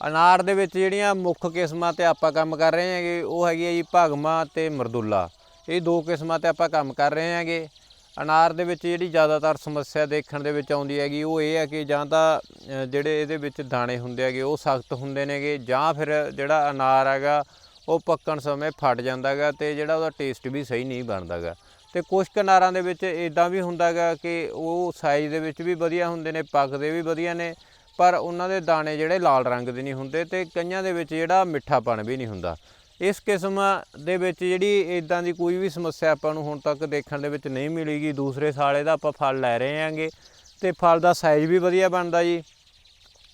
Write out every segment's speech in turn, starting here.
ਅਨਾਰ ਦੇ ਵਿੱਚ ਜਿਹੜੀਆਂ ਮੁੱਖ ਕਿਸਮਾਂ ਤੇ ਆਪਾਂ ਕੰਮ ਕਰ ਰਹੇ ਹਾਂਗੇ, ਉਹ ਹੈਗੀ ਹੈ ਜੀ ਭਗਮਾ ਤੇ ਮਰਦੁੱਲਾ। ਇਹ ਦੋ ਕਿਸਮਾਂ ਤੇ ਆਪਾਂ ਕੰਮ ਕਰ ਰਹੇ ਹਾਂਗੇ। ਅਨਾਰ ਦੇ ਵਿੱਚ ਜਿਹੜੀ ਜ਼ਿਆਦਾਤਰ ਸਮੱਸਿਆ ਦੇਖਣ ਦੇ ਵਿੱਚ ਆਉਂਦੀ ਹੈਗੀ, ਉਹ ਇਹ ਹੈ ਕਿ ਜਾਂ ਤਾਂ ਜਿਹੜੇ ਇਹਦੇ ਵਿੱਚ ਦਾਣੇ ਹੁੰਦੇ ਹੈਗੇ, ਉਹ ਸਖਤ ਹੁੰਦੇ ਨੇਗੇ, ਜਾਂ ਫਿਰ ਜਿਹੜਾ ਅਨਾਰ ਹੈਗਾ, ਉਹ ਪੱਕਣ ਸਮੇਂ ਫਟ ਜਾਂਦਾ ਹੈਗਾ ਤੇ ਜਿਹੜਾ ਉਹਦਾ ਟੇਸਟ ਵੀ ਸਹੀ ਨਹੀਂ ਬਣਦਾ ਹੈਗਾ। ਤੇ ਕੁਝ ਕਨਾਰਾਂ ਦੇ ਵਿੱਚ ਇਦਾਂ ਵੀ ਹੁੰਦਾ ਹੈਗਾ ਕਿ ਉਹ ਸਾਈਜ਼ ਦੇ ਵਿੱਚ ਵੀ ਵਧੀਆ ਹੁੰਦੇ ਨੇ ਪੱਕਦੇ ਵੀ ਵਧੀਆ ਨੇ ਪਰ ਉਹਨਾਂ ਦੇ ਦਾਣੇ ਜਿਹੜੇ ਲਾਲ ਰੰਗ ਦੇ ਨਹੀਂ ਹੁੰਦੇ ਤੇ ਕਈਆਂ ਦੇ ਵਿੱਚ ਜਿਹੜਾ ਮਿੱਠਾਪਣ ਵੀ ਨਹੀਂ ਹੁੰਦਾ। ਇਸ ਕਿਸਮ ਦੇ ਵਿੱਚ ਜਿਹੜੀ ਇਦਾਂ ਦੀ ਕੋਈ ਵੀ ਸਮੱਸਿਆ ਆਪਾਂ ਨੂੰ ਹੁਣ ਤੱਕ ਦੇਖਣ ਦੇ ਵਿੱਚ ਨਹੀਂ ਮਿਲੀਗੀ। ਦੂਸਰੇ ਸਾਲ ਇਹਦਾ ਆਪਾਂ ਫਲ ਲੈ ਰਹੇ ਹਾਂਗੇ ਤੇ ਫਲ ਦਾ ਸਾਈਜ਼ ਵੀ ਵਧੀਆ ਬਣਦਾ ਜੀ।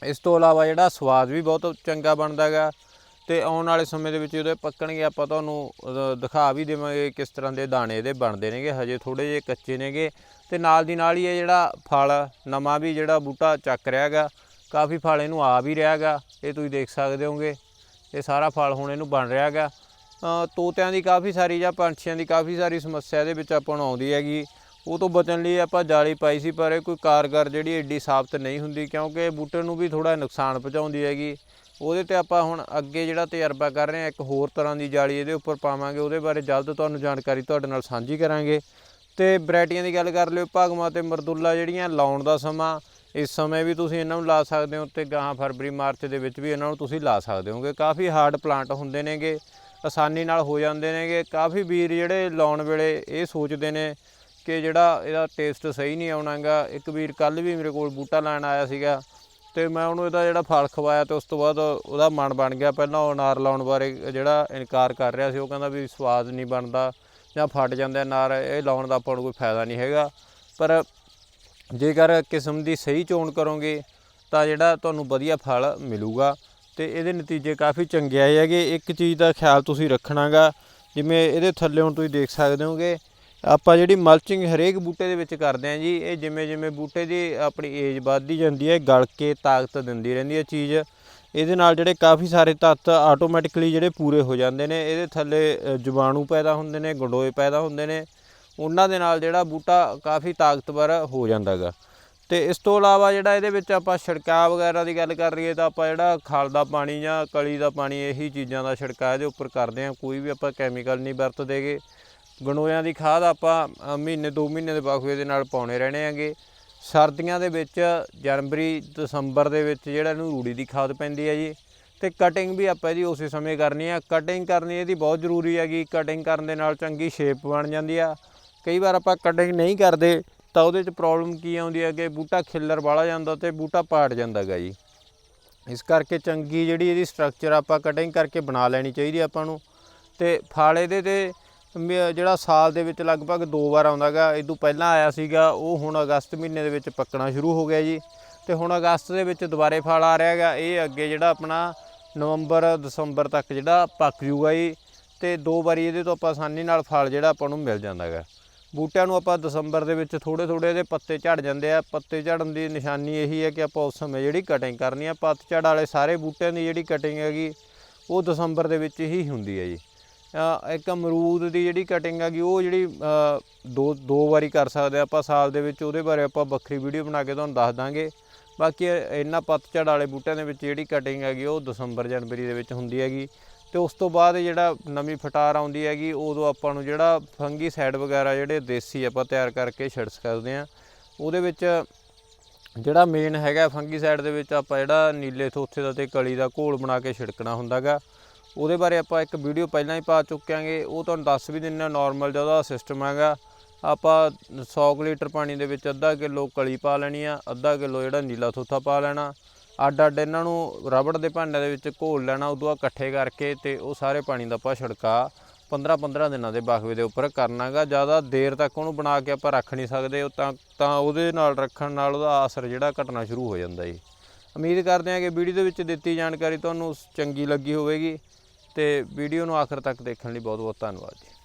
ਇਸ ਤੋਂ ਇਲਾਵਾ ਜਿਹੜਾ ਸਵਾਦ ਵੀ ਬਹੁਤ ਚੰਗਾ ਬਣਦਾ ਹੈਗਾ ਤੇ ਆਉਣ ਵਾਲੇ ਸਮੇਂ ਦੇ ਵਿੱਚ ਉਹਦੇ ਪੱਕਣਗੇ ਆਪਾਂ ਤੁਹਾਨੂੰ ਦਿਖਾ ਵੀ ਦੇਵਾਂਗੇ ਕਿਸ ਤਰ੍ਹਾਂ ਦੇ ਦਾਣੇ ਇਹਦੇ ਬਣਦੇ ਨੇਗੇ, ਹਜੇ ਥੋੜੇ ਜਿਹੇ ਕੱਚੇ ਨੇਗੇ ਤੇ ਨਾਲ ਦੀ ਨਾਲ ਹੀ ਇਹ ਜਿਹੜਾ ਫਲ ਨਵਾਂ ਵੀ ਜਿਹੜਾ ਬੂਟਾ ਚੱਕ ਰਿਹਾ ਹੈਗਾ ਕਾਫੀ ਫਲ ਇਹਨੂੰ ਆ ਵੀ ਰਿਹਾ ਹੈਗਾ ਇਹ ਤੁਸੀਂ ਦੇਖ ਸਕਦੇ ਹੋਗੇ। ਇਹ ਸਾਰਾ ਫਲ ਹੁਣ ਇਹਨੂੰ ਬਣ ਰਿਹਾ ਹੈਗਾ ਤੋਤਿਆਂ ਦੀ ਕਾਫੀ ਸਾਰੀ ਜਾਂ ਪੰਛੀਆਂ ਦੀ ਕਾਫੀ ਸਾਰੀ ਸਮੱਸਿਆ ਇਹਦੇ ਵਿੱਚ ਆਪਾਂ ਨੂੰ ਆਉਂਦੀ ਹੈਗੀ। ਉਹ ਤੋਂ ਬਚਣ ਲਈ ਆਪਾਂ ਜਾਲੀ ਪਾਈ ਸੀ, ਪਰ ਇਹ ਕੋਈ ਕਾਰਗਰ ਜਿਹੜੀ ਏਡੀ ਸਾਬਤ ਨਹੀਂ ਹੁੰਦੀ, ਕਿਉਂਕਿ ਬੂਟੇ ਨੂੰ ਵੀ ਥੋੜਾ ਨੁਕਸਾਨ ਪਹੁੰਚਾਉਂਦੀ ਹੈਗੀ। ਉਹਦੇ ਤੇ ਆਪਾਂ ਹੁਣ ਅੱਗੇ ਜਿਹੜਾ ਤਜਰਬਾ ਕਰ ਰਹੇ ਹਾਂ, ਇੱਕ ਹੋਰ ਤਰ੍ਹਾਂ ਦੀ ਜਾਲੀ ਇਹਦੇ ਉੱਪਰ ਪਾਵਾਂਗੇ। ਉਹਦੇ ਬਾਰੇ ਜਲਦ ਤੁਹਾਨੂੰ ਜਾਣਕਾਰੀ ਤੁਹਾਡੇ ਨਾਲ ਸਾਂਝੀ ਕਰਾਂਗੇ। ਤੇ ਵੈਰਾਈਟੀਆਂ ਦੀ ਗੱਲ ਕਰ ਲਿਓ, ਭਗਮਾ ਤੇ ਮਰਦੁੱਲਾ ਜਿਹੜੀਆਂ ਲਾਉਣ ਦਾ ਸਮਾਂ ਇਸ ਸਮੇਂ ਵੀ ਤੁਸੀਂ ਇਹਨਾਂ ਨੂੰ ਲਾ ਸਕਦੇ ਹੋ ਤੇ ਗਾਹਾਂ ਫਰਵਰੀ, ਮਾਰਚ ਦੇ ਵਿੱਚ ਵੀ ਇਹਨਾਂ ਨੂੰ ਤੁਸੀਂ ਲਾ ਸਕਦੇ ਹੋਗੇ। ਕਾਫੀ ਹਾਰਡ ਪਲਾਂਟ ਹੁੰਦੇ ਨੇਗੇ, ਆਸਾਨੀ ਨਾਲ ਹੋ ਜਾਂਦੇ ਨੇਗੇ। ਕਾਫੀ ਵੀਰ ਜਿਹੜੇ ਲਾਉਣ ਵੇਲੇ ਇਹ ਸੋਚਦੇ ਨੇ ਕਿ ਜਿਹੜਾ ਇਹਦਾ ਟੇਸਟ ਸਹੀ ਨਹੀਂ ਆਉਣਾਗਾ ਇੱਕ ਵੀਰ ਕੱਲ ਵੀ ਮੇਰੇ ਕੋਲ ਬੂਟਾ ਲੈਣ ਆਇਆ ਸੀਗਾ ਤੇ ਮੈਂ ਉਹਨੂੰ ਇਹਦਾ ਜਿਹੜਾ ਫਲ ਖਵਾਇਆ ਤੇ ਉਸ ਤੋਂ ਬਾਅਦ ਉਹਦਾ ਮਨ ਬਣ ਗਿਆ। ਪਹਿਲਾਂ ਉਹ ਅਨਾਰ ਲਾਉਣ ਬਾਰੇ ਜਿਹੜਾ ਇਨਕਾਰ ਕਰ ਰਿਹਾ ਸੀ, ਉਹ ਕਹਿੰਦਾ ਵੀ ਸਵਾਦ ਨਹੀਂ ਬਣਦਾ ਜਾਂ ਫਟ ਜਾਂਦਾ ਅਨਾਰ, ਇਹ ਲਾਉਣ ਦਾ ਆਪਾਂ ਨੂੰ ਕੋਈ ਫਾਇਦਾ ਨਹੀਂ ਹੈਗਾ। ਪਰ ਜੇਕਰ ਕਿਸਮ ਦੀ ਸਹੀ ਚੋਣ ਕਰੋਗੇ, ਤਾਂ ਜਿਹੜਾ ਤੁਹਾਨੂੰ ਵਧੀਆ ਫਲ ਮਿਲੂਗਾ। ਤੇ ਇਹਦੇ ਨਤੀਜੇ ਕਾਫੀ ਚੰਗੇ ਆਏ ਹੈਗੇ। ਇੱਕ ਚੀਜ਼ ਦਾ ਖਿਆਲ ਤੁਸੀਂ ਰੱਖਣਾਗਾ, ਜਿਵੇਂ ਇਹਦੇ ਥੱਲੇ ਹੁਣ ਤੁਸੀਂ ਦੇਖ ਸਕਦੇ ਹੋਗੇ। ਆਪਾਂ ਜਿਹੜੀ ਮਲਚਿੰਗ ਹਰੇਕ ਬੂਟੇ ਦੇ ਵਿੱਚ ਕਰਦੇ ਆਂ ਜੀ, ਇਹ ਜਿਵੇਂ ਜਿਵੇਂ ਬੂਟੇ ਦੀ ਆਪਣੀ ਏਜ ਵੱਧਦੀ ਜਾਂਦੀ ਹੈ ਗਲ ਕੇ ਤਾਕਤ ਦਿੰਦੀ ਰਹਿੰਦੀ ਹੈ ਚੀਜ਼। ਇਹਦੇ ਨਾਲ ਜਿਹੜੇ ਕਾਫੀ ਸਾਰੇ ਤੱਤ ਆਟੋਮੈਟਿਕਲੀ ਜਿਹੜੇ ਪੂਰੇ ਹੋ ਜਾਂਦੇ ਨੇ। ਇਹਦੇ ਥੱਲੇ ਜਵਾਣੂ ਪੈਦਾ ਹੁੰਦੇ ਨੇ, ਗੰਡੋਏ ਪੈਦਾ ਹੁੰਦੇ ਨੇ। ਉਹਨਾਂ ਦੇ ਨਾਲ ਜਿਹੜਾ ਬੂਟਾ ਕਾਫੀ ਤਾਕਤਵਰ ਹੋ ਜਾਂਦਾਗਾ। ਤੇ ਇਸ ਤੋਂ ਇਲਾਵਾ ਜਿਹੜਾ ਇਹਦੇ ਵਿੱਚ ਆਪਾਂ ਛਿੜਕਾਅ ਵਗੈਰਾ ਦੀ ਗੱਲ ਕਰ ਰਹੀਏ ਤਾਂ ਆਪਾਂ ਜਿਹੜਾ ਖਲ ਦਾ ਪਾਣੀ ਜਾਂ ਕਲੀ ਦਾ ਪਾਣੀ ਇਹੀ ਚੀਜ਼ਾਂ ਦਾ ਛਿੜਕਾਅ ਇਹਦੇ ਉੱਪਰ ਕਰਦੇ ਹਾਂ। ਕੋਈ ਵੀ ਆਪਾਂ ਕੈਮੀਕਲ ਨਹੀਂ ਵਰਤਦੇਗੇ। ਗੰਡੋਇਆਂ ਦੀ ਖਾਦ ਆਪਾਂ ਮਹੀਨੇ 2 ਮਹੀਨੇ ਦੇ ਵਕਫੇ ਦੇ ਨਾਲ ਪਾਉਣੇ ਰਹਿਣੇ ਹੈਗੇ। ਸਰਦੀਆਂ ਦੇ ਵਿੱਚ ਜਨਵਰੀ, ਦਸੰਬਰ ਦੇ ਵਿੱਚ ਜਿਹੜਾ ਇਹਨੂੰ ਰੂੜੀ ਦੀ ਖਾਦ ਪੈਂਦੀ ਹੈ ਜੀ। ਤੇ ਕਟਿੰਗ ਵੀ ਆਪਾਂ ਇਹਦੀ ਉਸੇ ਸਮੇਂ ਕਰਨੀ ਆ। ਕਟਿੰਗ ਕਰਨੀ ਇਹਦੀ ਬਹੁਤ ਜ਼ਰੂਰੀ ਹੈਗੀ। ਕਟਿੰਗ ਕਰਨ ਦੇ ਨਾਲ ਚੰਗੀ ਸ਼ੇਪ ਬਣ ਜਾਂਦੀ ਆ। ਕਈ ਵਾਰ ਆਪਾਂ ਕਟਿੰਗ ਨਹੀਂ ਕਰਦੇ, ਤਾਂ ਉਹਦੇ 'ਚ ਪ੍ਰੋਬਲਮ ਕੀ ਆਉਂਦੀ ਹੈ ਕਿ ਬੂਟਾ ਖਿੱਲਰ ਵਾਲਾ ਜਾਂਦਾ ਤੇ ਬੂਟਾ ਪਾੜ ਜਾਂਦਾ ਗਾ ਜੀ। ਇਸ ਕਰਕੇ ਚੰਗੀ ਜਿਹੜੀ ਇਹਦੀ ਸਟਰਕਚਰ ਆਪਾਂ ਕਟਿੰਗ ਕਰਕੇ ਬਣਾ ਲੈਣੀ ਚਾਹੀਦੀ ਆਪਾਂ ਨੂੰ। ਤੇ ਫਲ ਇਹਦੇ ਤੇ ਮ- ਜਿਹੜਾ ਸਾਲ ਦੇ ਵਿੱਚ ਲਗਭਗ ਦੋ ਵਾਰ ਆਉਂਦਾਗਾ ਇਹ ਤੋਂ ਪਹਿਲਾਂ ਆਇਆ ਸੀਗਾ, ਉਹ ਹੁਣ ਅਗਸਤ ਮਹੀਨੇ ਦੇ ਵਿੱਚ ਪੱਕਣਾ ਸ਼ੁਰੂ ਹੋ ਗਿਆ ਜੀ। ਤੇ ਹੁਣ ਅਗਸਤ ਦੇ ਵਿੱਚ ਦੁਬਾਰੇ ਫਲ ਆ ਰਿਹਾ ਹੈਗਾ, ਇਹ ਅੱਗੇ ਜਿਹੜਾ ਆਪਣਾ ਨਵੰਬਰ, ਦਸੰਬਰ ਤੱਕ ਜਿਹੜਾ ਪੱਕ ਜੂਗਾ ਜੀ। ਤੇ ਦੋ ਵਾਰੀ ਇਹਦੇ ਤੋਂ ਆਪਾਂ ਆਸਾਨੀ ਨਾਲ ਫਲ ਜਿਹੜਾ ਆਪਾਂ ਨੂੰ ਮਿਲ ਜਾਂਦਾ ਹੈਗਾ ਬੂਟਿਆਂ ਨੂੰ ਆਪਾਂ ਦਸੰਬਰ ਦੇ ਵਿੱਚ ਥੋੜੇ ਥੋੜੇ ਇਹਦੇ ਪੱਤੇ ਝੜ ਜਾਂਦੇ ਆ। ਪੱਤੇ ਝੜਨ ਦੀ ਨਿਸ਼ਾਨੀ ਇਹੀ ਹੈ ਕਿ ਆਪਾਂ ਉਸ ਸਮੇਂ ਜਿਹੜੀ ਕਟਿੰਗ ਕਰਨੀ ਆ ਪੱਤਝੜ ਵਾਲੇ ਸਾਰੇ ਬੂਟਿਆਂ ਦੀ ਜਿਹੜੀ ਕਟਿੰਗ ਹੈਗੀ, ਉਹ ਦਸੰਬਰ ਦੇ ਵਿੱਚ ਹੀ ਹੁੰਦੀ ਹੈ ਜੀ। ਇੱਕ ਅਮਰੂਦ ਦੀ ਜਿਹੜੀ ਕਟਿੰਗ ਹੈਗੀ, ਉਹ ਜਿਹੜੀ ਦੋ ਦੋ ਵਾਰੀ ਕਰ ਸਕਦੇ ਆ ਆਪਾਂ ਸਾਲ ਦੇ ਵਿੱਚ, ਉਹਦੇ ਬਾਰੇ ਆਪਾਂ ਵੱਖਰੀ ਵੀਡੀਓ ਬਣਾ ਕੇ ਤੁਹਾਨੂੰ ਦੱਸ ਦਾਂਗੇ। ਬਾਕੀ ਇਹਨਾਂ ਪੱਤਝੜ ਵਾਲੇ ਬੂਟਿਆਂ ਦੇ ਵਿੱਚ ਜਿਹੜੀ ਕਟਿੰਗ ਹੈਗੀ, ਉਹ ਦਸੰਬਰ ਜਨਵਰੀ ਦੇ ਵਿੱਚ ਹੁੰਦੀ ਹੈਗੀ। ਤੇ ਉਸ ਤੋਂ ਬਾਅਦ ਜਿਹੜਾ ਨਵੀਂ ਫਟਾਰ ਆਉਂਦੀ ਹੈਗੀ, ਉਦੋਂ ਆਪਾਂ ਨੂੰ ਜਿਹੜਾ ਫੰਗੀ ਸਾਈਡ ਵਗੈਰਾ ਜਿਹੜੇ ਦੇਸੀ ਆਪਾਂ ਤਿਆਰ ਕਰਕੇ ਛਿੜਕ ਸਕਦੇ ਆ ਉਹਦੇ ਵਿੱਚ ਜਿਹੜਾ ਮੇਨ ਹੈਗਾ ਫੰਗੀ ਸਾਈਡ ਦੇ ਵਿੱਚ ਆਪਾਂ ਜਿਹੜਾ ਨੀਲੇ ਥੋਥੇ ਦਾ ਤੇ ਕਲੀ ਦਾ ਘੋਲ ਬਣਾ ਕੇ ਛਿੜਕਣਾ ਹੁੰਦਾਗਾ ਉਹਦੇ ਬਾਰੇ ਆਪਾਂ ਇੱਕ ਵੀਡੀਓ ਪਹਿਲਾਂ ਹੀ ਪਾ ਚੁੱਕਿਆਂਗੇ ਉਹ ਤੁਹਾਨੂੰ ਦੱਸ ਵੀ ਦਿੰਨੇ ਆ ਨਾਰਮਲ ਜਿਹਾ ਸਿਸਟਮ ਹੈਗਾ। ਆਪਾਂ 100 ਕੁ ਲੀਟਰ ਪਾਣੀ ਦੇ ਵਿੱਚ ਅੱਧਾ ਕਿਲੋ ਕਲੀ ਪਾ ਲੈਣੀ ਆ, ਅੱਧਾ ਕਿਲੋ ਜਿਹੜਾ ਨੀਲਾ ਥੋਥਾ ਪਾ ਲੈਣਾ। ਅੱਡ ਅੱਡ ਇਹਨਾਂ ਨੂੰ ਰਬੜ ਦੇ ਭਾਂਡੇ ਦੇ ਵਿੱਚ ਘੋਲ ਲੈਣਾ, ਉਦੋਂ ਬਾਅਦ ਇਕੱਠੇ ਕਰਕੇ ਤੇ ਉਹ ਸਾਰੇ ਪਾਣੀ ਦਾ ਆਪਾਂ ਛਿੜਕਾ 15 15 ਦਿਨਾਂ ਦੇ ਬਖਵੇ ਦੇ ਉੱਪਰ ਕਰਨਾਗਾ। ਜ਼ਿਆਦਾ ਦੇਰ ਤੱਕ ਉਹਨੂੰ ਬਣਾ ਕੇ ਆਪਾਂ ਰੱਖ ਨਹੀਂ ਸਕਦੇ, ਉਹ ਤਾਂ ਤਾਂ ਉਹਦੇ ਨਾਲ ਰੱਖਣ ਨਾਲ ਉਹਦਾ ਅਸਰ ਜਿਹੜਾ ਘਟਣਾ ਸ਼ੁਰੂ ਹੋ ਜਾਂਦਾ ਜੀ। ਉਮੀਦ ਕਰਦੇ ਹਾਂ ਕਿ ਵੀਡੀਓ ਦੇ ਵਿੱਚ ਦਿੱਤੀ ਜਾਣਕਾਰੀ ਤੁਹਾਨੂੰ ਚੰਗੀ ਲੱਗੀ ਹੋਵੇਗੀ ਤੇ ਵੀਡੀਓ ਨੂੰ ਆਖਰ ਤੱਕ ਦੇਖਣ ਲਈ ਬਹੁਤ ਬਹੁਤ ਧੰਨਵਾਦ ਜੀ।